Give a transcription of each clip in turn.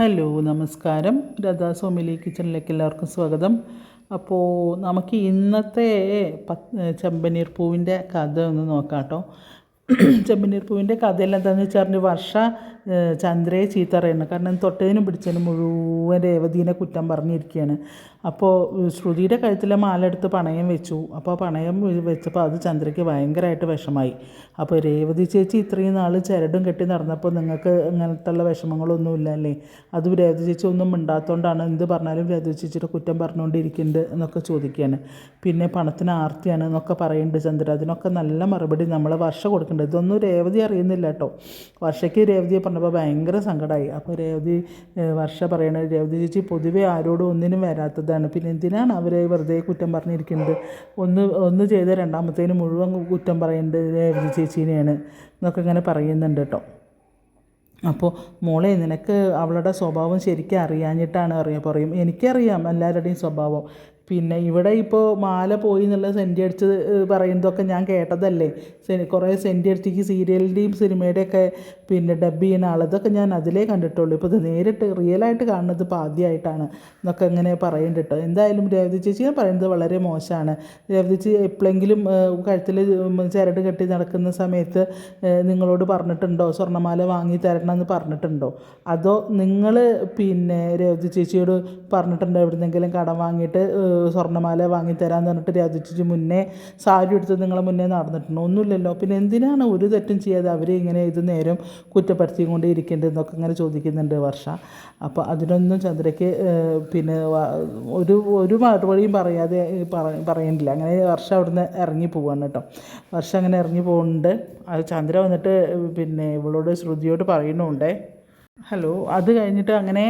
Hello നമസ്കാരം. രാധാ സോമിലി കിച്ചണിലേക്ക് എല്ലാവർക്കും സ്വാഗതം. അപ്പോൾ നമുക്ക് ഇന്നത്തെ ചെമ്പനീർ പൂവിന്റെ കഥ ഒന്ന് നോക്കാം കേട്ടോ. ചെമ്പനീർ പൂവിന്റെ കഥയിൽ എന്താണെന്ന് വെച്ചാൽ വർഷ ചന്ദ്രയെ ചീത്ത പറയുന്നത് കാരണം തൊട്ടതിനും പിടിച്ചതിനും മുഴുവൻ രേവതീനെ കുറ്റം പറഞ്ഞിരിക്കുകയാണ്. അപ്പോൾ ശ്രുതിയുടെ കഴുത്തിലെ മാല എടുത്ത് പണയം വെച്ചു. അപ്പോൾ പണയം വെച്ചപ്പോൾ അത് ചന്ദ്രയ്ക്ക് ഭയങ്കരമായിട്ട് വിഷമായി. അപ്പോൾ രേവതി ചേച്ചി ഇത്രയും നാൾ ചരടും കെട്ടി നടന്നപ്പോൾ നിങ്ങൾക്ക് ഇങ്ങനത്തുള്ള വിഷമങ്ങളൊന്നും ഇല്ല അല്ലേ? അത് രേവതി ചേച്ചി ഒന്നും മിണ്ടാത്തതുകൊണ്ടാണ് എന്ത് പറഞ്ഞാലും രേവതി ചേച്ചിയുടെ കുറ്റം പറഞ്ഞുകൊണ്ടിരിക്കുന്നുണ്ട് എന്നൊക്കെ ചോദിക്കുകയാണ്. പിന്നെ പണത്തിന് ആർത്തിയാണ് എന്നൊക്കെ പറയുന്നുണ്ട് ചന്ദ്ര. അതിനൊക്കെ നല്ല മറുപടി നമ്മൾ വർഷ കൊടുക്കേണ്ടത് ഇതൊന്നും രേവതി അറിയുന്നില്ല കേട്ടോ. വർഷയ്ക്ക് രേവതിയെ പറഞ്ഞപ്പോൾ ഭയങ്കര സങ്കടമായി. അപ്പോൾ രേവതി വർഷ പറയണത് രേവതി ചേച്ചി പൊതുവേ ആരോടും ഒന്നിനും വരാത്തതാണ്. പിന്നെ എന്തിനാണ് അവരെ വെറുതെ കുറ്റം പറഞ്ഞിരിക്കുന്നത്? ഒന്ന് ഒന്ന് ചെയ്ത രണ്ടാമത്തേന് മുഴുവൻ കുറ്റം പറയുന്നത് രേവതി ചേച്ചീനെയാണ് എന്നൊക്കെ ഇങ്ങനെ പറയുന്നുണ്ട് കേട്ടോ. അപ്പോൾ മോളെ നിനക്ക് അവളുടെ സ്വഭാവം ശരിക്കും അറിയാഞ്ഞിട്ടാണ് അറിയാൻ പറയും എനിക്കറിയാം എല്ലാവരുടെയും സ്വഭാവം. പിന്നെ ഇവിടെ ഇപ്പോൾ മാല പോയി എന്നുള്ള സെന്റി അടിച്ച് പറയുന്നതൊക്കെ ഞാൻ കേട്ടതല്ലേ. കുറേ സെന്റി അടിച്ചിക്ക് സീരിയലിന്റെയും സിനിമയുടെയൊക്കെ പിന്നെ ഡബ് ചെയ്യുന്ന ആൾ ഇതൊക്കെ ഞാൻ അതിലേ കണ്ടിട്ടുള്ളൂ. ഇപ്പോൾ ഇത് നേരിട്ട് റിയലായിട്ട് കാണുന്നത് ഇപ്പോൾ ആദ്യമായിട്ടാണ് എന്നൊക്കെ ഇങ്ങനെ പറയുന്നുണ്ട് കേട്ടോ. എന്തായാലും രേവതി ചേച്ചി ഞാൻ പറയുന്നത് വളരെ മോശമാണ്. രേവതി ചേച്ചി എപ്പോഴെങ്കിലും കഴുത്തിൽ ചരട് കെട്ടി നടക്കുന്ന സമയത്ത് നിങ്ങളോട് പറഞ്ഞിട്ടുണ്ടോ? സ്വർണമാല വാങ്ങി തരണം എന്ന് പറഞ്ഞിട്ടുണ്ടോ? അതോ നിങ്ങൾ പിന്നെ രേവതി ചേച്ചിയോട് പറഞ്ഞിട്ടുണ്ടോ? എവിടുന്നെങ്കിലും കടം വാങ്ങിയിട്ട് സ്വർണമാല വാങ്ങിത്തരാന്ന് പറഞ്ഞിട്ട് രാജിച്ചു മുന്നേ സാരി എടുത്ത് നിങ്ങളെ മുന്നേ നടന്നിട്ടുണ്ട്? ഒന്നുമില്ലല്ലോ. പിന്നെ എന്തിനാണ് ഒരു തെറ്റും ചെയ്യാതെ അവരെ ഇങ്ങനെ ഇത് നേരം കുറ്റപ്പെടുത്തിക്കൊണ്ട് ഇരിക്കേണ്ടതെന്നൊക്കെ ഇങ്ങനെ ചോദിക്കുന്നുണ്ട് വർഷ. അപ്പോൾ അതിനൊന്നും ചന്ദ്രയ്ക്ക് പിന്നെ ഒരു ഒരു മറുപടിയും പറയാതെ പറ പറയുന്നില്ല അങ്ങനെ വർഷ അവിടുന്ന് ഇറങ്ങി പോവാണ് കേട്ടോ. വർഷ അങ്ങനെ ഇറങ്ങി പോകുന്നുണ്ട് അത് ചന്ദ്ര വന്നിട്ട് പിന്നെ ഇവളോട് ശ്രുതിയോട് പറയുന്നുണ്ടേ. ഹലോ അത് കഴിഞ്ഞിട്ട് അങ്ങനെ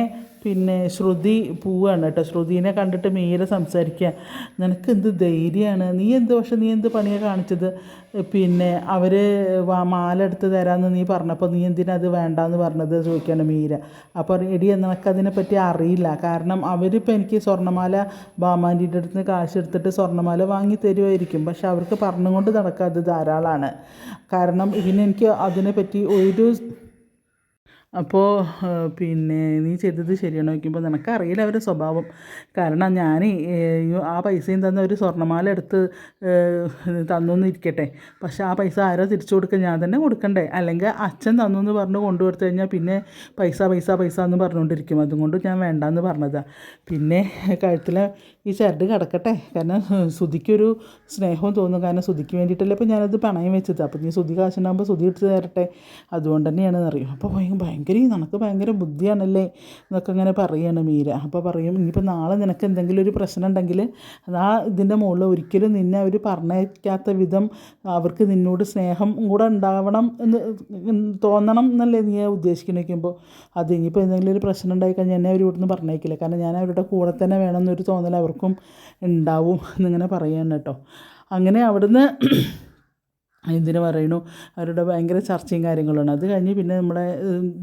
പിന്നെ ശ്രുതി പോവുകയാണ് കേട്ടോ. ശ്രുതിനെ കണ്ടിട്ട് മീര സംസാരിക്കുക നിനക്ക് എന്ത് ധൈര്യമാണ് നീ എന്ത് പക്ഷെ നീ എന്ത് പണിയാണ് കാണിച്ചത്? പിന്നെ അവർ മാല എടുത്ത് തരാമെന്ന് നീ പറഞ്ഞപ്പോൾ നീ എന്തിനാ അത് വേണ്ടാന്ന് പറഞ്ഞത്? ചോദിക്കുകയാണ് മീര. അപ്പോൾ എടി നിനക്കതിനെപ്പറ്റി അറിയില്ല. കാരണം അവരിപ്പോൾ എനിക്ക് സ്വർണമാല ബാമാന്റെ അടുത്ത് കാശ് എടുത്തിട്ട് സ്വർണമാല വാങ്ങി തരുമായിരിക്കും പക്ഷെ അവർക്ക് പറഞ്ഞുകൊണ്ട് നടക്കാതെ ധാരാളമാണ് കാരണം ഇതിനെനിക്ക് അതിനെപ്പറ്റി ഒരു അപ്പോൾ പിന്നെ നീ ചെയ്തത് ശരിയാണോ നോക്കിയപ്പോൾ നിനക്കറിയില്ല അവരുടെ സ്വഭാവം. കാരണം ഞാൻ ആ പൈസയും തന്ന ഒരു സ്വർണമാല എടുത്ത് തന്നു ഇരിക്കട്ടെ പക്ഷെ ആ പൈസ ആരോ തിരിച്ചു കൊടുക്കുക ഞാൻ തന്നെ കൊടുക്കണ്ടേ? അല്ലെങ്കിൽ അച്ഛൻ തന്നു എന്ന് പറഞ്ഞ് കൊണ്ടു കൊടുത്തു കഴിഞ്ഞാൽ പിന്നെ പൈസ പൈസ പൈസ എന്ന് പറഞ്ഞുകൊണ്ടിരിക്കും. അതുകൊണ്ട് ഞാൻ വേണ്ടാന്ന് പറഞ്ഞതാണ് പിന്നെ കഴുത്തിൽ ഈ ചരട് കിടക്കട്ടെ. കാരണം സുധിക്കൊരു സ്നേഹവും തോന്നും. കാരണം സുധിക്ക് വേണ്ടിയിട്ടല്ലേ ഇപ്പോൾ ഞാനത് പണയം വെച്ചത്. അപ്പോൾ നീ സുധി കാശുണ്ടാകുമ്പോൾ സുധി എടുത്ത് തരട്ടെ. അതുകൊണ്ട് തന്നെയാണെന്ന് അറിയും അപ്പോൾ ഭയങ്കര ഭയങ്കര നിനക്ക് ഭയങ്കര ബുദ്ധിയാണല്ലേ എന്നൊക്കെ ഇങ്ങനെ പറയുകയാണ് മീര. അപ്പോൾ പറയും ഇനിയിപ്പോൾ നാളെ നിനക്ക് എന്തെങ്കിലും ഒരു പ്രശ്നം ഉണ്ടെങ്കിൽ ആ ഇതിന്റെ മുകളിൽ ഒരിക്കലും നിന്നെ അവർ പറഞ്ഞേക്കാത്ത വിധം അവർക്ക് നിന്നോട് സ്നേഹം കൂടെ ഉണ്ടാവണം എന്ന് തോന്നണം എന്നല്ലേ നീ ഉദ്ദേശിക്കുന്നത് വയ്ക്കുമ്പോൾ അത് ഇനിയിപ്പോൾ എന്തെങ്കിലും ഒരു പ്രശ്നം ഉണ്ടായി കഴിഞ്ഞാൽ എന്നെ അവർ ഇവിടുന്ന് പറഞ്ഞേക്കില്ല കാരണം ഞാൻ അവരുടെ കൂടെ തന്നെ വേണമെന്നൊരു തോന്നൽ അവർക്കും ഉണ്ടാവും എന്നിങ്ങനെ പറയുകയാണ് കേട്ടോ. അങ്ങനെ അവിടുന്ന് എന്തിനു പറയണു അവരുടെ ഭയങ്കര ചർച്ചയും കാര്യങ്ങളുമാണ്. അത് കഴിഞ്ഞ് പിന്നെ നമ്മുടെ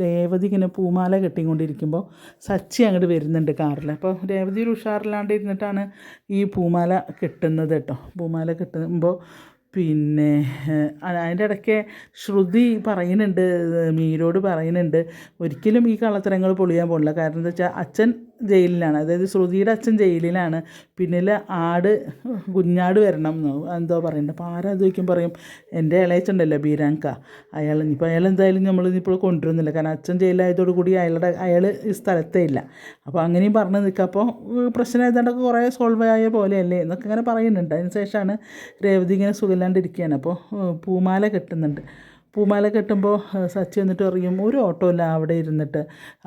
രേവതി ഇങ്ങനെ പൂമാല കെട്ടിക്കൊണ്ടിരിക്കുമ്പോൾ സച്ചി അങ്ങോട്ട് വരുന്നുണ്ട് കാറിൽ അപ്പോൾ രേവതി ഒരു ഉഷാറില്ലാണ്ട് ഇരുന്നിട്ടാണ് ഈ പൂമാല കെട്ടുന്നത് കേട്ടോ. പൂമാല കെട്ടുമ്പോൾ പിന്നെ അതിന്റെ ഇടയ്ക്ക് ശ്രുതി പറയുന്നുണ്ട് മീരോട് പറയുന്നുണ്ട് ഒരിക്കലും ഈ കള്ളത്തരങ്ങൾ പൊളിയാൻ പോകില്ല കാരണം എന്താ വെച്ചാൽ അച്ഛൻ ജയിലിലാണ്. അതായത് ശ്രുതിയുടെ അച്ഛൻ ജയിലിലാണ്. പിന്നിൽ ആട് കുഞ്ഞാട് വരണം എന്നോ എന്തോ പറയുന്നുണ്ട്. അപ്പോൾ ആരാ ചോദിക്കും പറയും എന്റെ ഇളയച്ചുണ്ടല്ലോ ബീരാങ്ക. അയാൾ ഇനിയിപ്പോൾ അയാൾ എന്തായാലും നമ്മൾ ഇപ്പോൾ കൊണ്ടുവരുന്നില്ല. കാരണം അച്ഛൻ ജയിലായതോടു കൂടി അയാളുടെ അയാൾ ഈ സ്ഥലത്തേ ഇല്ല. അപ്പോൾ അങ്ങനെയും പറഞ്ഞ് നിൽക്കുക. അപ്പോൾ പ്രശ്നം ഏതാണ്ടൊക്കെ കുറേ സോൾവ് ആയ പോലെയല്ലേ എന്നൊക്കെ ഇങ്ങനെ പറയുന്നുണ്ട്. അതിന് ശേഷമാണ് രേവതി ഇങ്ങനെ സുഖമില്ലാണ്ടിരിക്കുകയാണ്. അപ്പോൾ പൂമാല കെട്ടുന്നുണ്ട്. പൂമാല കെട്ടുമ്പോൾ സച്ചി എന്നിട്ട് അറിയും ഒരു ഓട്ടോ ഇല്ല അവിടെ ഇരുന്നിട്ട്.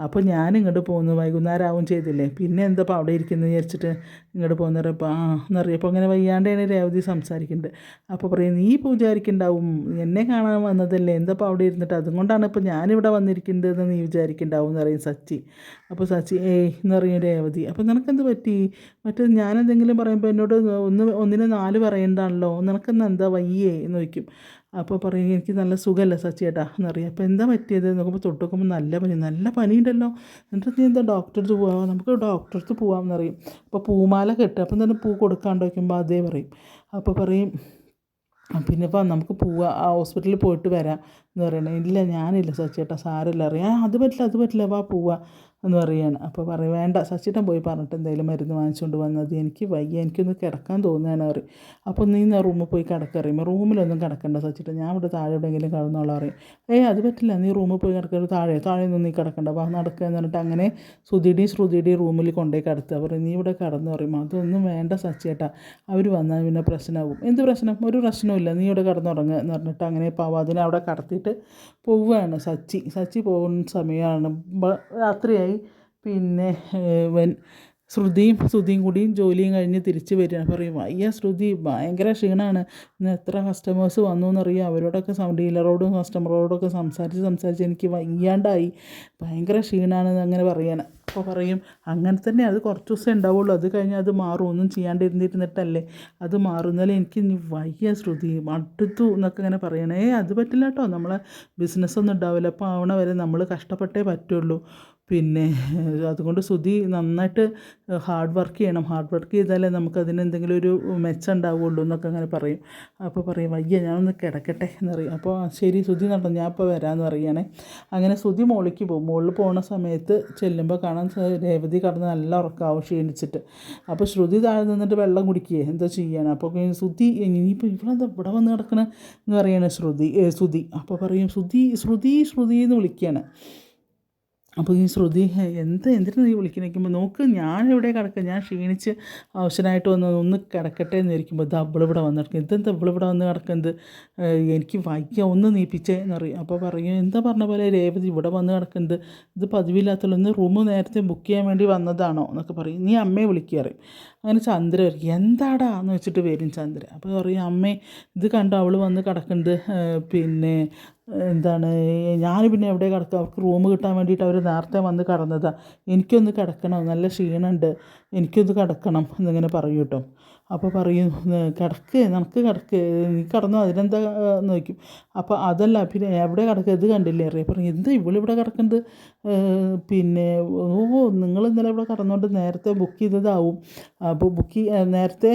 അപ്പോൾ ഞാൻ ഇങ്ങോട്ട് പോകുന്നു വൈകുന്നേരം ആവും ചെയ്തില്ലേ. പിന്നെ എന്തപ്പോൾ അവിടെ ഇരിക്കുന്നത് വിചാരിച്ചിട്ട് ഇങ്ങോട്ട് പോകുന്നവരപ്പോൾ ആ എന്നറിയപ്പോൾ അങ്ങനെ വയ്യാണ്ടാണ് രേവതി സംസാരിക്കുന്നുണ്ട് അപ്പോൾ പറയും നീ ഇപ്പോൾ വിചാരിക്കുന്നുണ്ടാവും എന്നെ കാണാൻ വന്നതല്ലേ. എന്താ ഇപ്പോൾ അവിടെ ഇരുന്നിട്ട്? അതുകൊണ്ടാണ് ഇപ്പോൾ ഞാനിവിടെ വന്നിരിക്കുന്നത് നീ വിചാരിക്കുന്നുണ്ടാവും എന്ന് പറയും സച്ചി. അപ്പോൾ സച്ചി ഏയ് എന്ന് പറയും രേവതി. അപ്പോൾ നിനക്കെന്ത് പറ്റി? മറ്റേ ഞാനെന്തെങ്കിലും പറയുമ്പോൾ എന്നോട് ഒന്ന് ഒന്നിന് നാല് പറയേണ്ടാണല്ലോ. നിനക്കെന്ന് എന്താ വയ്യേ എന്ന് ചോദിക്കും. അപ്പോൾ പറയും എനിക്ക് നല്ല സുഖമല്ല സച്ചിയേട്ടാ? എന്നറിയാം. അപ്പോൾ എന്താ പറ്റിയത്? നോക്കുമ്പോൾ തൊട്ട് നോക്കുമ്പോൾ നല്ല പനി നല്ല പനിയുണ്ടല്ലോ. എന്നിട്ട് നീ എന്താ ഡോക്ടറെ അടുത്ത് പോവാം? നമുക്ക് ഡോക്ടറെ അടുത്ത് പോവാം എന്നറിയും. അപ്പോൾ പൂമാല കെട്ടുക അപ്പം തന്നെ പൂ കൊടുക്കാണ്ട് വയ്ക്കുമ്പോൾ അതേ പറയും. അപ്പോൾ പറയും പിന്നെ ഇപ്പം നമുക്ക് പോവാം ആ ഹോസ്പിറ്റലിൽ പോയിട്ട് വരാം എന്ന് പറയണേ. ഇല്ല ഞാനില്ല സച്ചേട്ടാ സാരമില്ല അറിയാം "ആ, അത് പറ്റില്ല അത് പറ്റില്ല വാ പോവാം എന്ന് പറയുകയാണ് അപ്പോൾ പറയും വേണ്ട സച്ചിട്ടൻ പോയി പറഞ്ഞിട്ട് എന്തായാലും മരുന്ന് വാങ്ങിച്ചുകൊണ്ട് വന്നത് എനിക്ക് വയ്യ എനിക്കൊന്ന് കിടക്കാൻ തോന്നുകയാണ് പറയും. അപ്പോൾ നീ ആ റൂമിൽ പോയി കിടക്കറിയുമ്പോൾ റൂമിലൊന്നും കിടക്കണ്ട സച്ചിട്ടൻ. ഞാൻ ഇവിടെ താഴെ എവിടെയെങ്കിലും കിടന്നോളാം പറയും. ഏയ് അത് പറ്റില്ല. നീ റൂമിൽ പോയി കിടക്കരുത് താഴെ താഴെ ഒന്നും നീ കിടക്കണ്ട. അപ്പോൾ നടക്കുക എന്ന് പറഞ്ഞിട്ട് അങ്ങനെ സുധിയുടെയും ശ്രുതിയുടെയും റൂമിൽ കൊണ്ടുപോയി കിടത്തുക പറയും നീ ഇവിടെ കിടന്നു പറയും. അതൊന്നും വേണ്ട സച്ചേട്ടാ അവർ വന്നാൽ പിന്നെ പ്രശ്നമാകും എന്ത് പ്രശ്നം? ഒരു പ്രശ്നമില്ല നീ ഇവിടെ കിടന്നുറങ്ങുക എന്ന് പറഞ്ഞിട്ട് അങ്ങനെ പാവാതിനെ അവിടെ കടത്തിയിട്ട് പോവുകയാണ് സച്ചി. സച്ചി പോകുന്ന സമയമാണ്. ബ- രാത്രിയായി പിന്നെ ഇവൻ വൻ ശ്രുതിയും ശ്രുതിയും കൂടിയും ജോലിയും കഴിഞ്ഞ് തിരിച്ച് വരിക. പറയും അയ്യ ശ്രുതി ഭയങ്കര ക്ഷീണമാണ് ഇന്ന് എത്ര കസ്റ്റമേഴ്സ് വന്നു എന്നറിയാം അവരോടൊക്കെ ഡീലറോടും കസ്റ്റമറോടൊക്കെ സംസാരിച്ച് സംസാരിച്ച് എനിക്ക് വയ്യാണ്ടായി. ഭയങ്കര ക്ഷീണമാണ് അങ്ങനെ പറയണം. അപ്പോൾ പറയും അങ്ങനെ തന്നെ അത് കുറച്ച് ദിവസം ഉണ്ടാവുള്ളൂ. അത് കഴിഞ്ഞാൽ അത് മാറും. ഒന്നും ചെയ്യാണ്ടിരുന്നിരുന്നിട്ടല്ലേ അത് മാറുന്നാലും എനിക്ക് വയ്യ ശ്രുതി. മടുത്തു എന്നൊക്കെ ഇങ്ങനെ പറയണേ. അത് പറ്റില്ല കേട്ടോ നമ്മളെ ബിസിനസ്സൊന്നും ഉണ്ടാവില്ല. അപ്പോൾ ആവണ വരെ നമ്മൾ കഷ്ടപ്പെട്ടേ പറ്റുള്ളൂ. പിന്നെ അതുകൊണ്ട് ശ്രുതി നന്നായിട്ട് ഹാർഡ് വർക്ക് ചെയ്യണം. ഹാർഡ് വർക്ക് ചെയ്താലേ നമുക്ക് അതിന് എന്തെങ്കിലും ഒരു മെച്ചം ഉണ്ടാവുള്ളൂ എന്നൊക്കെ അങ്ങനെ പറയും. അപ്പോൾ പറയും വയ്യ ഞാനൊന്ന് കിടക്കട്ടെ എന്ന് പറയും. അപ്പോൾ ശരി ശ്രുതി നടന്നു ഞാൻ ഇപ്പോൾ വരാമെന്ന് പറയുകയാണേ. അങ്ങനെ ശ്രുതി മുകളിലേക്ക് പോകും. മുകളിൽ പോകുന്ന സമയത്ത് ചെല്ലുമ്പോൾ കാണാൻ രേവതി കടന്ന് നല്ല ഉറക്കാവും ക്ഷീണിച്ചിട്ട്. അപ്പോൾ ശ്രുതി താഴെ നിന്നിട്ട് വെള്ളം കുടിക്കുകയെ എന്താ ചെയ്യാനാണ് അപ്പോൾ ശ്രുതി ഇനിയിപ്പോൾ ഇവളെന്താ ഇവിടെ വന്ന് കിടക്കണ? എന്ന് പറയുകയാണ് ശ്രുതി ശ്രുതി. അപ്പോൾ പറയും ശ്രുതി ശ്രുതി ശ്രുതി എന്ന് വിളിക്കുകയാണ്. അപ്പോൾ ഈ ശ്രുതി എന്ത് എന്തിനു നീ വിളിക്കണിക്കുമ്പോൾ നോക്ക് ഞാൻ ഇവിടെ കിടക്കുക ഞാൻ ക്ഷീണിച്ച് ആവശ്യമായിട്ട് വന്ന് ഒന്ന് കിടക്കട്ടെ എന്ന് ഇരിക്കുമ്പോൾ ഇതാ അവളിവിടെ വന്ന് കിടക്കും ഇതെന്താ ഇവിടെ വന്ന് കിടക്കുന്നത് എനിക്ക് വൈകിയ ഒന്ന് നീപ്പിച്ചേ എന്ന് പറയും. അപ്പോൾ പറയും എന്താ പറഞ്ഞ പോലെ രേവതി ഇവിടെ വന്ന് കിടക്കുന്നത് ഇത് പതിവില്ലാത്തുള്ള ഒന്ന് റൂം നേരത്തെ ബുക്ക് ചെയ്യാൻ വേണ്ടി വന്നതാണോ എന്നൊക്കെ പറയും. നീ അമ്മയെ വിളിക്കുക അങ്ങനെ ചന്ദ്ര വരിക എന്താടാ എന്ന് വെച്ചിട്ട് വരും ചന്ദ്ര. അപ്പോൾ പറയും അമ്മേ ഇത് കണ്ടോ അവൾ വന്ന് കിടക്കുന്നത് പിന്നെ എന്താണ് ഞാൻ പിന്നെ എവിടെ കിടക്കും? അവർക്ക് റൂം കിട്ടാൻ വേണ്ടിയിട്ട് അവർ നേരത്തെ വന്ന് കിടന്നതാണ് എനിക്കൊന്ന് കിടക്കണം നല്ല ക്ഷീണമുണ്ട്. എനിക്കൊന്ന് കിടക്കണം എന്നിങ്ങനെ പറയും കേട്ടോ. അപ്പോൾ പറയും "ഏ, കിടക്ക് നിനക്ക് കിടക്ക്. നീ കിടന്നോ അതിനെന്താ നോക്കും. അപ്പോൾ അതല്ല പിന്നെ എവിടെ കിടക്കുക ഇത് കണ്ടില്ലേ? അറിയാം. പറയും എന്താ ഇവളിവിടെ കിടക്കുന്നത് പിന്നെ ഓ നിങ്ങൾ ഇന്നലെ ഇവിടെ കിടന്നുകൊണ്ട് നേരത്തെ ബുക്ക് ചെയ്തതാവും. അപ്പോൾ ബുക്ക് നേരത്തെ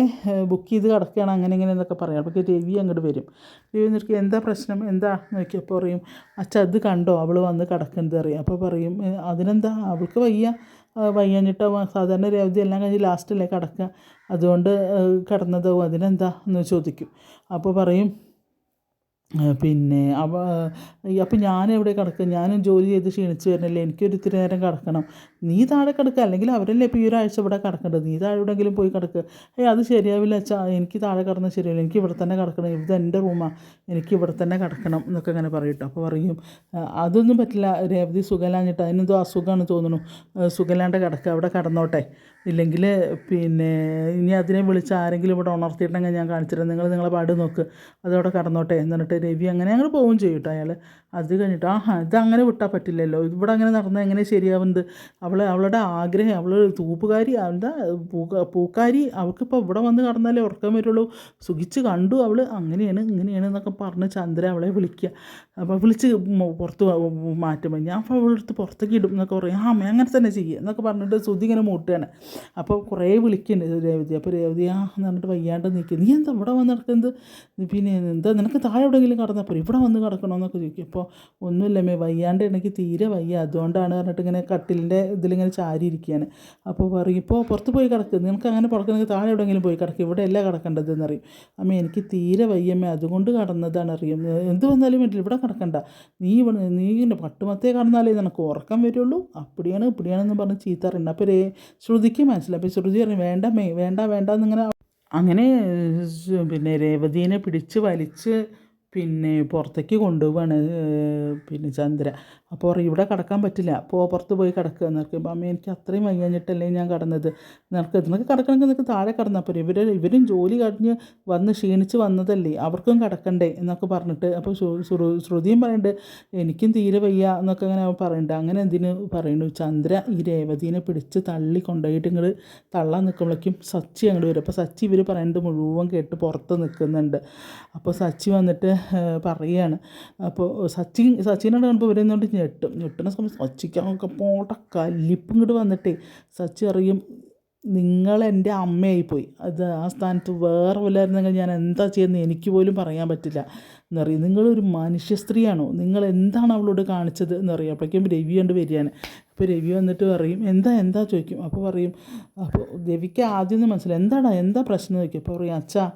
ബുക്ക് ചെയ്ത് കിടക്കുകയാണ് അങ്ങനെ ഇങ്ങനെ എന്നൊക്കെ പറയാം. അപ്പോൾ രവി അങ്ങോട്ട് വരും. രവി എന്നിട്ട് എന്താ പ്രശ്നം? എന്താ? നോക്കിയപ്പോൾ പറയും അച്ഛ അത് കണ്ടോ? അവൾ വന്ന് കിടക്കുന്നത് അറിയാം അപ്പോൾ പറയും "ഏ, അതിനെന്താ? അവൾക്ക് വയ്യ. വയ്യാഞ്ഞിട്ട് സാധാരണ രവതി എല്ലാം കഴിഞ്ഞ് ലാസ്റ്റല്ലേ കിടക്കുക അതുകൊണ്ട് കടന്നതോ അതിനെന്താ? എന്ന് ചോദിക്കും. അപ്പോൾ പറയും പിന്നെ അവ അപ്പം ഞാനെവിടെ കിടക്കുക ഞാനും ജോലി ചെയ്ത് ക്ഷീണിച്ച് വരണല്ലേ? എനിക്കൊരു ഇത്തിരി നേരം കിടക്കണം. നീ താഴെ കിടക്കുക അല്ലെങ്കിൽ അവരല്ലേ ഇപ്പോൾ ഈ ഒരാഴ്ച ഇവിടെ കിടക്കേണ്ടത്? നീ താഴെ എവിടെയെങ്കിലും പോയി കിടക്കുക ഏയ് അത് ശരിയാവില്ല അച്ഛാ. എനിക്ക് താഴെ കിടന്നാൽ ശരിയാവില്ല. എനിക്ക് ഇവിടെ തന്നെ കിടക്കണം. ഇത് എന്റെ റൂമാണ് എനിക്ക് ഇവിടെ തന്നെ കിടക്കണം എന്നൊക്കെ അങ്ങനെ പറയും അപ്പോൾ പറയും അതൊന്നും പറ്റില്ല. രേവതി സുഖമില്ലാഞ്ഞിട്ട് അതിനെന്തോ അസുഖമാണ് തോന്നുന്നു. സുഖലാണ്ട് കിടക്കുക അവിടെ കിടന്നോട്ടെ. ഇല്ലെങ്കിൽ പിന്നെ ഇനി അതിനെ വിളിച്ച് ആരെങ്കിലും ഇവിടെ ഉണർത്തിയിട്ടുണ്ടെങ്കിൽ ഞാൻ കാണിച്ചിരുന്നു നിങ്ങൾ നിങ്ങളെ പാട് നോക്ക്. അതവിടെ കടന്നോട്ടെ എന്ന് പറഞ്ഞിട്ട് രവി അങ്ങനെ ഞങ്ങൾ പോവുകയും ചെയ്യും കേട്ടോ അയാൾ അത് കഴിഞ്ഞിട്ട് ആഹാ ഇത് അങ്ങനെ വിട്ടാൽ പറ്റില്ലല്ലോ. ഇവിടെ അങ്ങനെ നടന്നാൽ എങ്ങനെ ശരിയാവുന്നത്? അവൾ അവളുടെ ആഗ്രഹം അവൾ തൂപ്പുകാരി എന്താ പൂക്ക പൂക്കാരി അവൾക്കിപ്പോൾ ഇവിടെ വന്ന് കടന്നാലേ ഉറക്കം വരുള്ളൂ. സുഖിച്ച് കണ്ടു അവൾ അങ്ങനെയാണ് ഇങ്ങനെയാണ് എന്നൊക്കെ പറഞ്ഞ് ചന്ദ്ര അവളെ വിളിക്കുക. അപ്പോൾ വിളിച്ച് പുറത്ത് മാറ്റുമ്പോൾ ഞാൻ അവളെടുത്ത് പുറത്തേക്ക് ഇടും എന്നൊക്കെ പറയും. ആ അങ്ങനെ തന്നെ ചെയ്യുക എന്നൊക്കെ പറഞ്ഞിട്ട് സുധി ഇങ്ങനെ മൂട്ടുകയാണ്. അപ്പോൾ കുറേ വിളിക്കുന്നുണ്ട്. രേവതി. അപ്പോൾ രേവതി ആ എന്ന് പറഞ്ഞിട്ട് വയ്യാണ്ട് നിൽക്കുക നീ എന്താ ഇവിടെ വന്ന് നടക്കുന്നത്? പിന്നെ എന്താ നിനക്ക് താഴെ എവിടെയെങ്കിലും കിടന്നാൽ പോലും ഇവിടെ വന്ന് കിടക്കണമെന്നൊക്കെ ചോദിക്കും. അപ്പോൾ ഒന്നുമില്ല മേ വയ്യാണ്ട് എനിക്ക് തീരെ വയ്യ. അതുകൊണ്ടാണ് പറഞ്ഞിട്ട് ഇങ്ങനെ കട്ടിലിന്റെ ഇതിലിങ്ങനെ ചാരി ഇരിക്കുകയാണ് അപ്പോൾ പറയും ഇപ്പോൾ പുറത്ത് പോയി കിടക്കുക നിനക്ക് അങ്ങനെ പുറത്തുനിന്ന് താഴെ എവിടെയെങ്കിലും പോയി കിടക്കുക ഇവിടെ അല്ല കിടക്കേണ്ടത് എന്നറിയും അമ്മ എനിക്ക് തീരെ വയ്യമ്മേ അതുകൊണ്ട് കടന്നതാണ്. അറിയും. എന്ത് വന്നാലും വേണ്ടില്ല. ഇവിടെ കിടക്കണ്ട. നീ ഇവിടെ നീ പട്ടുമത്തേ കടന്നാലേ നിനക്ക് ഉറക്കം വരുള്ളൂ. അപ്പടിയാണ് ഇപ്പടിയാണെന്ന് പറഞ്ഞ് ചീത്ത അറിയണ്ട അപ്പോൾ ശ്രുതിക്ക് മനസ്സിലായി. അപ്പോൾ ശ്രുതി പറഞ്ഞു വേണ്ട വേണ്ട വേണ്ട എന്നിങ്ങനെ അങ്ങനെ പിന്നെ രേവതീനെ പിടിച്ച് വലിച്ച് പിന്നെ പുറത്തേക്ക് കൊണ്ടുപോവാണ് പിന്നെ ചന്ദ്ര. അപ്പോൾ പറയും ഇവിടെ കിടക്കാൻ പറ്റില്ല. അപ്പോൾ പുറത്ത് പോയി കിടക്കുക എന്നൊക്കെ അമ്മ എനിക്ക് അത്രയും വൈകഞ്ഞിട്ടല്ലേ ഞാൻ കടന്നത്? നിനക്ക് നിനക്ക് കിടക്കണമെങ്കിൽ നിനക്ക് താഴെ കിടന്നാൽ പോരെ. ഇവർ ഇവരും ജോലി കഴിഞ്ഞ് വന്ന് ക്ഷീണിച്ച് വന്നതല്ലേ. അവർക്കും കിടക്കണ്ടേ എന്നൊക്കെ പറഞ്ഞിട്ട് അപ്പോൾ ശ്രു- ശ്രു- ശ്രുതിയും പറയുന്നുണ്ട് എനിക്കും തീരെ വയ്യ എന്നൊക്കെ അങ്ങനെ പറയണ്ട. അങ്ങനെ എന്തിനു പറയുന്നു ചന്ദ്ര ഈ രേവതീനെ പിടിച്ച് തള്ളി കൊണ്ടുപോയിട്ട് ഇങ്ങോട്ട് തള്ളാൻ നിൽക്കുമ്പോഴേക്കും സച്ചി അങ്ങോട്ട് വരും. അപ്പോൾ സച്ചി ഇവർ പറയുന്നത് മുഴുവൻ കേട്ട് പുറത്ത് നിൽക്കുന്നുണ്ട് അപ്പോൾ സച്ചി വന്നിട്ട് പറയാണ് അപ്പോൾ സച്ചിൻ സച്ചിനോട് കാണുമ്പോൾ വരുന്നുണ്ട് ഞെട്ടും. ഞെട്ടുന്ന സമയത്ത് സച്ചിക്കൊക്കെ പോട്ട കല്ലിപ്പ് ഇങ്ങോട്ട് വന്നിട്ടേ സച്ചി അറിയും നിങ്ങൾ എന്റെ അമ്മയായിപ്പോയി. അത് ആ സ്ഥാനത്ത് വേറെ വല്ലായിരുന്നെങ്കിൽ ഞാൻ എന്താ ചെയ്യുന്നത് എനിക്ക് പോലും പറയാൻ പറ്റില്ല. എന്നറിയും നിങ്ങളൊരു മനുഷ്യ സ്ത്രീയാണോ? നിങ്ങൾ എന്താണ് അവളോട് കാണിച്ചത്? എന്നറിയാം അപ്പോഴേക്കും രവി കണ്ട് വരികയാണ്. അപ്പോൾ രവി വന്നിട്ട് പറയും എന്താ എന്താ? ചോദിക്കും. അപ്പോൾ പറയും അപ്പോൾ രവിക്ക് ആദ്യം മനസ്സിലായി. എന്താണ് എന്താ പ്രശ്നം? ചോദിക്കും. അപ്പോൾ പറയും അച്ഛാ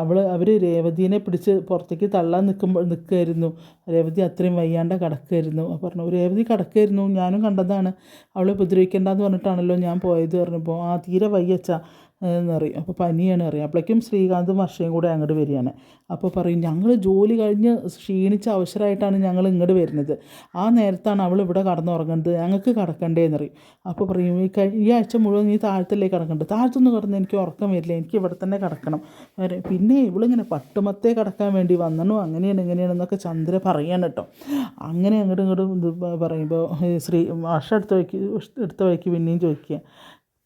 അവൾ അവർ രേവതിനെ പിടിച്ച് പുറത്തേക്ക് തള്ളാൻ നിൽക്കുമ്പോൾ നിൽക്കുമായിരുന്നു രേവതി അത്രയും വയ്യാണ്ട കിടക്കുമായിരുന്നു അപ്പോൾ പറഞ്ഞു രേവതി കിടക്കുമായിരുന്നു ഞാനും കണ്ടതാണ്. അവളെ ഉപദ്രവിക്കേണ്ടെന്ന് പറഞ്ഞിട്ടാണല്ലോ ഞാൻ പോയത്. പറഞ്ഞപ്പോൾ ആ തീരെ വയ്യച്ചാ എന്നറിയും. അപ്പോൾ പനിയാണ് അറിയാം. അപ്പോഴേക്കും ശ്രീകാന്തും വർഷയും കൂടെ അങ്ങോട്ട് വരികയാണ്. അപ്പോൾ പറയും ഞങ്ങൾ ജോലി കഴിഞ്ഞ് ക്ഷീണിച്ച അവസരമായിട്ടാണ് ഞങ്ങൾ ഇങ്ങോട്ട് വരുന്നത്. ആ നേരത്താണ് അവൾ ഇവിടെ കടന്നുറങ്ങുന്നത്. ഞങ്ങൾക്ക് കിടക്കണ്ടേന്ന് പറയും അപ്പോൾ പറയും ഈ ഈ ആഴ്ച മുഴുവൻ നീ താഴത്തല്ലേ കിടക്കേണ്ടത് താഴത്തൊന്നും കിടന്ന് എനിക്ക് ഉറക്കം വരില്ല. എനിക്ക് ഇവിടെ തന്നെ കിടക്കണം. പിന്നെ ഇവളിങ്ങനെ പട്ടുമത്തേ കിടക്കാൻ വേണ്ടി വന്നണോ? അങ്ങനെയാണ് ഇങ്ങനെയാണെന്നൊക്കെ ചന്ദ്ര പറയാണ് കേട്ടോ അങ്ങനെ അങ്ങോട്ടും ഇങ്ങോട്ടും ഇത് പറയുമ്പോൾ ശ്രീ വർഷം എടുത്ത വഴിക്ക് എടുത്ത വഴിക്ക് പിന്നെയും ചോദിക്കുക.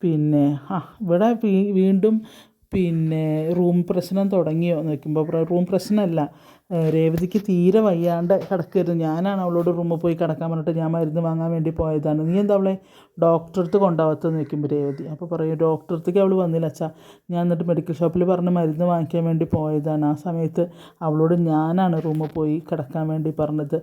പിന്നെ ആ ഇവിടെ വീണ്ടും പിന്നെ റൂം പ്രശ്നം തുടങ്ങിയോ എന്ന് നോക്കുമ്പോൾ റൂം പ്രശ്നമല്ല. രേവതിക്ക് തീരെ വയ്യാണ്ട് കിടക്കരുത്. ഞാനാണ് അവളോട് റൂമിൽ പോയി കിടക്കാൻ പറഞ്ഞിട്ട് ഞാൻ മരുന്ന് വാങ്ങാൻ വേണ്ടി പോയതാണ്. നീ എന്താ അവളെ ഡോക്ടറെ കൊണ്ടാവാത്തതെന്ന് നിൽക്കുമ്പോൾ രേവതി. അപ്പോൾ പറയും ഡോക്ടറടുത്തേക്ക് അവൾ വന്നില്ല അച്ഛാ. ഞാൻ എന്നിട്ട് മെഡിക്കൽ ഷോപ്പിൽ പറഞ്ഞ് മരുന്ന് വാങ്ങിക്കാൻ വേണ്ടി പോയതാണ്. ആ സമയത്ത് അവളോട് ഞാനാണ് റൂമിൽ പോയി കിടക്കാൻ വേണ്ടി പറഞ്ഞത്.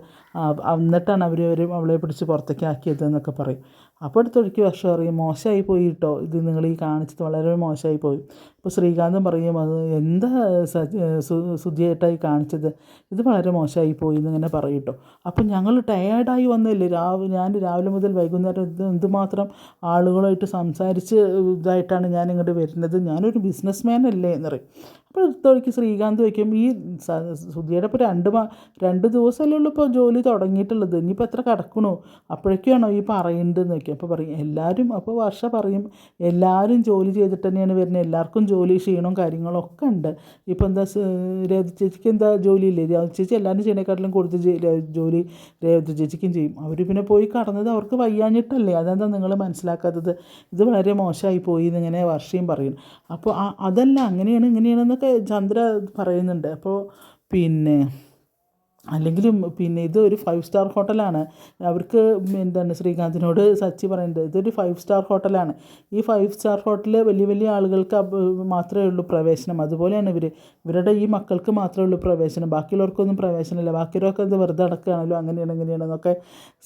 എന്നിട്ടാണ് അവർ അവളെ പിടിച്ച് പുറത്തേക്ക് ആക്കിയത് എന്നൊക്കെ പറയും. അപ്പോൾ അടുത്തൊഴുക്കി വർഷം അറിയും. മോശമായി പോയി കേട്ടോ ഇത് നിങ്ങൾ ഈ കാണിച്ചത് വളരെ മോശമായി പോയി. അപ്പോൾ ശ്രീകാന്തം പറയും അത് എന്താ ശുദ്ധിയായിട്ടായി കാണിച്ചത്? ഇത് വളരെ മോശമായി പോയി എന്നിങ്ങനെ പറയും കേട്ടോ അപ്പം ഞങ്ങൾ ടയേർഡായി വന്നില്ലേ? രാവിലെ ഞാൻ രാവിലെ മുതൽ വൈകുന്നേരം ഇത് എന്തുമാത്രം ആളുകളായിട്ട് സംസാരിച്ച് ഇതായിട്ടാണ് ഞാൻ ഇങ്ങോട്ട് വരുന്നത്. ഞാനൊരു ബിസിനസ് മാൻ അല്ലേ എന്നറിയും അപ്പോൾ എടുത്തോളിക്ക് ശ്രീകാന്ത് വയ്ക്കും ഈ സുധിയുടെ ഇപ്പോൾ രണ്ട് മാ രണ്ട് ദിവസമല്ലേ ഉള്ളൂ ഇപ്പോൾ ജോലി തുടങ്ങിയിട്ടുള്ളത്? ഇനിയിപ്പോൾ എത്ര കിടക്കണോ? അപ്പോഴേക്കാണോ ഈ പറയേണ്ടതെന്ന് വയ്ക്കും അപ്പോൾ പറയും എല്ലാവരും അപ്പോൾ വർഷ പറയും എല്ലാവരും ജോലി ചെയ്തിട്ട് തന്നെയാണ് വരുന്നത്. എല്ലാവർക്കും ജോലി ക്ഷീണവും കാര്യങ്ങളും ഒക്കെ ഉണ്ട്. ഇപ്പോൾ എന്താ രേവതി ചേച്ചിക്ക് എന്താ ജോലിയില്ലേ? രേവതി ചേച്ചി എല്ലാവരും ചെയ്യണേക്കാട്ടിലും കൊടുത്ത് ജോലി രേവതി ചേച്ചിക്കും ചെയ്യും. അവർ പിന്നെ പോയി കടന്നത് അവർക്ക് വയ്യാഞ്ഞിട്ടല്ലേ? അതെന്താ നിങ്ങൾ മനസ്സിലാക്കാത്തത്? ഇത് വളരെ മോശമായി പോയി എന്നിങ്ങനെ വർഷയും പറയും. അപ്പോൾ അതല്ല അങ്ങനെയാണ് ഇങ്ങനെയാണെന്നൊക്കെ ചന്ദ്ര പറയുന്നുണ്ട്. അപ്പോൾ പിന്നെ അല്ലെങ്കിലും പിന്നെ ഇത് ഒരു ഫൈവ് സ്റ്റാർ ഹോട്ടലാണ്. അവർക്ക് എന്താണ് ശ്രീകാന്തിനോട് സച്ചി പറയുന്നത് ഇതൊരു ഫൈവ് സ്റ്റാർ ഹോട്ടലാണ്. ഈ ഫൈവ് സ്റ്റാർ ഹോട്ടൽ വലിയ വലിയ ആളുകൾക്ക് മാത്രമേ ഉള്ളൂ പ്രവേശനം. അതുപോലെയാണ് ഇവർ ഇവരുടെ ഈ മക്കൾക്ക് മാത്രമേ ഉള്ളൂ പ്രവേശനം. ബാക്കിയുള്ളവർക്കൊന്നും പ്രവേശനമില്ല. ബാക്കിയുള്ളവർക്ക് ഇത് വെറുതെ അടക്കുകയാണല്ലോ അങ്ങനെയാണ് ഇങ്ങനെയാണെന്നൊക്കെ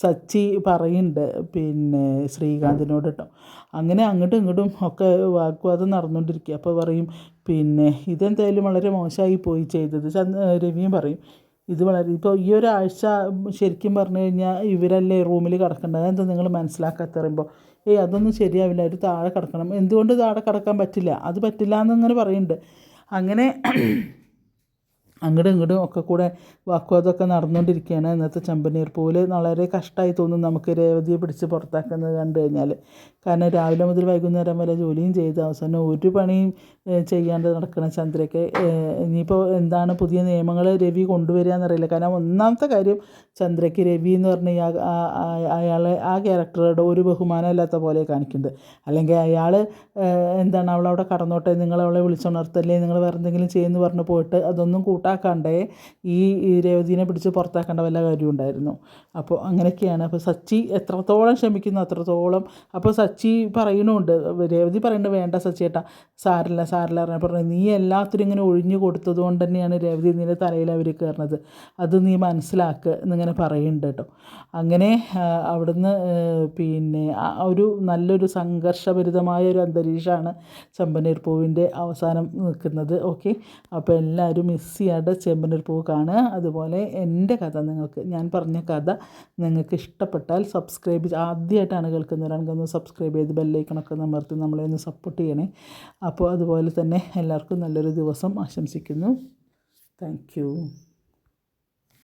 സച്ചി പറയുന്നുണ്ട്. പിന്നെ ശ്രീകാന്തിനോട് കേട്ടോ അങ്ങനെ അങ്ങോട്ടും ഇങ്ങോട്ടും ഒക്കെ വാഗ്വാദം നടന്നുകൊണ്ടിരിക്കുക. അപ്പോൾ പറയും പിന്നെ ഇതെന്തായാലും വളരെ മോശമായി പോയി ചെയ്തത്. രവിയും പറയും ഇത് വളരെ ഇപ്പോൾ ഈ ഒരാഴ്ച ശരിക്കും പറഞ്ഞു കഴിഞ്ഞാൽ ഇവരല്ലേ റൂമിൽ കിടക്കേണ്ടത്? അതെന്താ നിങ്ങൾ മനസ്സിലാക്കാത്ത പറയുമ്പോൾ ഏയ് അതൊന്നും ശരിയാവില്ല. അവർ താഴെ കിടക്കണം. എന്തുകൊണ്ട് താഴെ കിടക്കാൻ പറ്റില്ല? അത് പറ്റില്ല എന്നങ്ങനെ പറയുന്നുണ്ട്. അങ്ങനെ അങ്ങോട്ടും ഇങ്ങോട്ടും ഒക്കെ കൂടെ വാക്കുവാദമൊക്കെ നടന്നുകൊണ്ടിരിക്കുകയാണ്. ഇന്നത്തെ ചെമ്പനീർ പൂവിൽ വളരെ കഷ്ടമായി തോന്നും നമുക്ക് രേവതിയെ പിടിച്ച് പുറത്താക്കുന്നത് കണ്ടു കഴിഞ്ഞാൽ. കാരണം രാവിലെ മുതൽ വൈകുന്നേരം വരെ ജോലിയും ചെയ്ത് അവസാനം ഒരു പണിയും ചെയ്യാണ്ട് നടക്കുന്ന ചന്ദ്രയ്ക്ക് ഇനിയിപ്പോൾ എന്താണ് പുതിയ നിയമങ്ങൾ രവി കൊണ്ടുവരിക എന്നറിയില്ല. കാരണം ഒന്നാമത്തെ കാര്യം ചന്ദ്രയ്ക്ക് രവി എന്ന് പറഞ്ഞ അയാളെ ആ ക്യാരക്ടറുടെ ഒരു ബഹുമാനമില്ലാത്ത പോലെ കാണിക്കുന്നുണ്ട്. അല്ലെങ്കിൽ അയാൾ എന്താണ് അവളവിടെ കടന്നോട്ടെ നിങ്ങളവളെ വിളിച്ചുണർത്തല്ലേ നിങ്ങൾ വേറെ എന്തെങ്കിലും ചെയ്യുമെന്ന് പറഞ്ഞു പോയിട്ട് അതൊന്നും കൂട്ടാക്കാണ്ടേ ഈ രേവതിനെ പിടിച്ച് പുറത്താക്കേണ്ട വല്ല കാര്യം ഉണ്ടായിരുന്നു. അപ്പോൾ അങ്ങനെയൊക്കെയാണ്. അപ്പോൾ സച്ചി എത്രത്തോളം ക്ഷമിക്കുന്നു അത്രത്തോളം അപ്പോൾ സച്ചി പറയണുണ്ട് രേവതി പറയുന്നുണ്ട് വേണ്ട സച്ചിയേട്ടാ സാരില്ല സാരില്ല പറഞ്ഞു പറഞ്ഞു നീ എല്ലാത്തിനും ഇങ്ങനെ ഒഴിഞ്ഞു കൊടുത്തത് കൊണ്ട് തന്നെയാണ് രേവതി നിന്റെ തലയിൽ അവർ കയറുന്നത്. അത് നീ മനസ്സിലാക്കുക എന്നിങ്ങനെ പറയുന്നുണ്ട് കേട്ടോ. അങ്ങനെ അവിടുന്ന് പിന്നെ ഒരു നല്ലൊരു സംഘർഷഭരിതമായ ഒരു അന്തരീക്ഷമാണ് ചെമ്പനീർ പൂവിന്റെ അവസാനം നിൽക്കുന്നത്. ഓക്കെ? അപ്പോൾ എല്ലാവരും മിസ് ചെയ്യാതെ ചെമ്പനീർ പൂവ് കാണുക അതുപോലെ എന്റെ കഥ നിങ്ങൾക്ക് ഞാൻ പറഞ്ഞ കഥ നിങ്ങൾക്ക് ഇഷ്ടപ്പെട്ടാൽ സബ്സ്ക്രൈബ് ആദ്യമായിട്ടാണ് കേൾക്കുന്നവരാണെങ്കിൽ ഒന്ന് സബ്സ്ക്രൈബ് ചെയ്ത് ബെല്ലൈക്കണൊക്കെ നമർത്തി നമ്മളെ ഒന്ന് സപ്പോർട്ട് ചെയ്യണേ. അപ്പോൾ അതുപോലെ തന്നെ എല്ലാവർക്കും നല്ലൊരു ദിവസം ആശംസിക്കുന്നു. താങ്ക്